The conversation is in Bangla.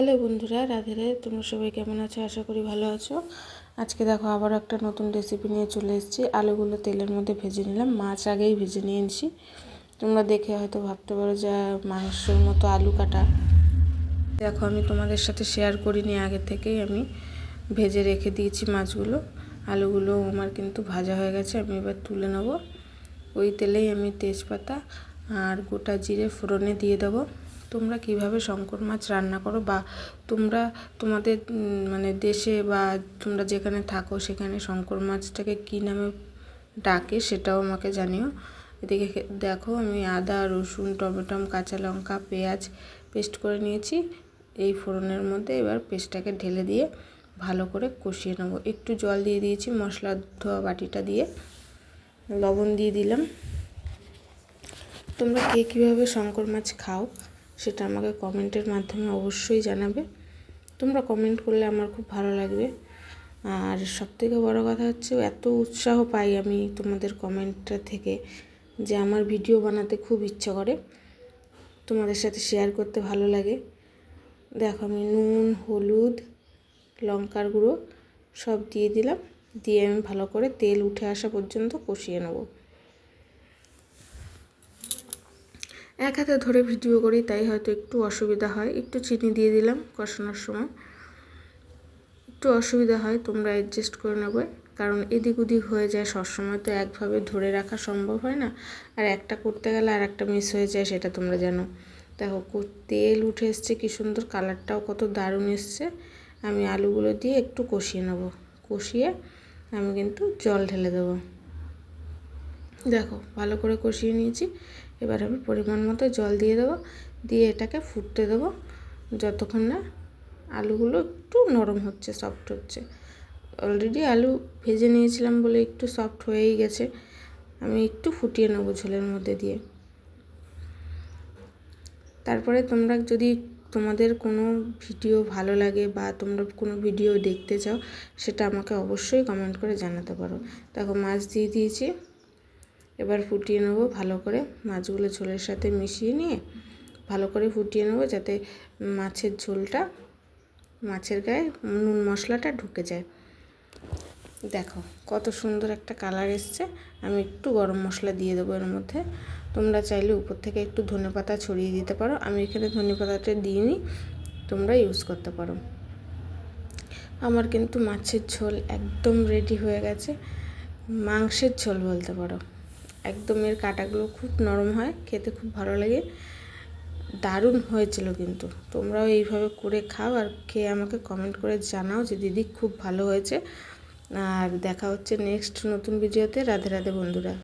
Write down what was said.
হ্যালো বন্ধুরা, রাধে রাধে। তোমরা সবাই কেমন আছো? আশা করি ভালো আছো। আজকে দেখো আবার একটা নতুন রেসিপি নিয়ে চলে এসেছি। আলুগুলো তেলের মধ্যে ভেজে নিলাম। মাছ আগেই ভেজে নিয়ে এনেছি তোমরা দেখে হয়তো ভাবতে পারো যে, মাংসের মতো আলু কাটা। দেখো, আমি তোমাদের সাথে শেয়ার করিনি। আগে থেকেই আমি ভেজে রেখে দিয়েছি মাছগুলো। আলুগুলো আমার কিন্তু ভাজা হয়ে গেছে। আমি এবার তুলে নেব। ওই তেলেই আমি তেজপাতা আর গোটা জিরে ফোড়নে দিয়ে দেবো। তোমরা কীভাবে শঙ্কর মাছ রান্না করো বা তোমরা তোমাদের মানে দেশে বা তোমরা যেখানে থাকো সেখানে শঙ্কর মাছটাকে কী নামে ডাকে সেটাও আমাকে জানিও। এদিকে দেখো আমি আদা, রসুন টমেটো কাঁচা লঙ্কা, পেঁয়াজ পেস্ট করে নিয়েছি। এই ফোড়নের মধ্যে এবার পেস্টটাকে ঢেলে দিয়ে ভালো করে কষিয়ে নেব। একটু জল দিয়ে দিয়েছি মশলা ধোয়া বাটিটা দিয়ে। লবণ দিয়ে দিলাম। তোমরা কে কীভাবে শঙ্কর মাছ খাও সেটা আমাকে কমেন্টের মাধ্যমে অবশ্যই জানাবে। তোমরা কমেন্ট করলে আমার খুব ভালো লাগবে। আর সবথেকে বড় কথা হচ্ছে, এত উৎসাহ পাই আমি তোমাদের কমেন্টটা থেকে যে আমার ভিডিও বানাতে খুব ইচ্ছা করে। তোমাদের সাথে শেয়ার করতে ভালো লাগে। দেখো আমি নুন, হলুদ, লঙ্কার গুঁড়ো সব দিয়ে দিলাম। দিয়ে আমি ভালো করে তেল উঠে আসা পর্যন্ত কষিয়ে নেব। এক হাতে ধরে ভিডিও করি, তাই হয়তো একটু অসুবিধা হয়। একটু চিনি দিয়ে দিলাম কষানোর সময়। একটু অসুবিধা হয়, তোমরা অ্যাডজাস্ট করে নেবে। কারণ এদিক ওদিক হয়ে যায় সবসময়, তো একভাবে ধরে রাখা সম্ভব হয় না। আর একটা করতে গেলে আর একটা মিস হয়ে যায়, সেটা তোমরা জানো। দেখো তেল উঠে এসছে, কী সুন্দর কালারটাও কত দারুণ এসছে। আমি আলুগুলো দিয়ে একটু কষিয়ে নেব। কষিয়ে আমি কিন্তু জল ঢেলে দেবো। দেখো, ভালো করে কষিয়ে নিয়েছি। এবার আমি পরিমাণ মতো জল দিয়ে দেবো। দিয়ে এটাকে ফুটতে দেবো। যতক্ষণ না আলুগুলো একটু নরম হচ্ছে সফট হচ্ছে। অলরেডি আলু ভেজে নিয়েছিলাম বলে একটু সফট হয়েই গেছে। আমি একটু ফুটিয়ে নেব ঝোলের মধ্যে দিয়ে। তারপরে তোমরা যদি তোমাদের কোনো ভিডিও ভালো লাগে বা তোমরা কোনো ভিডিও দেখতে চাও, সেটা আমাকে অবশ্যই কমেন্ট করে জানাতে পারো। দেখো, মাছ দিয়ে দিয়েছি। এবার ফুটিয়ে নেব ভালো করে মাছগুলো ঝোলের সাথে মিশিয়ে নিয়ে ভালো করে ফুটিয়ে নেব যাতে মাছের ঝোলটা, মাছের গায়ে নুন মশলাটা ঢুকে যায়। দেখো কত সুন্দর একটা কালার এসছে। আমি একটু গরম মশলা দিয়ে দেবো এর মধ্যে। তোমরা চাইলে উপর থেকে একটু ধনে পাতা ছড়িয়ে দিতে পারো। আমি এখানে ধনে পাতাটা দিইনি, তোমরা ইউজ করতে পারো। আমার কিন্তু মাছের ঝোল একদম রেডি হয়ে গেছে। মাংসের ঝোল বলতে পারো। একদম এর কাঁটাগুলো খুব নরম হয়, খেতে খুব ভালো লাগে। দারুণ হয়েছিল কিন্তু। তোমরাও এইভাবে করে খাও আর খেয়ে আমাকে কমেন্ট করে জানাও যে দিদি খুব ভালো হয়েছে। আর দেখা হচ্ছে নেক্সট নতুন ভিডিওতে রাধে রাধে বন্ধুরা।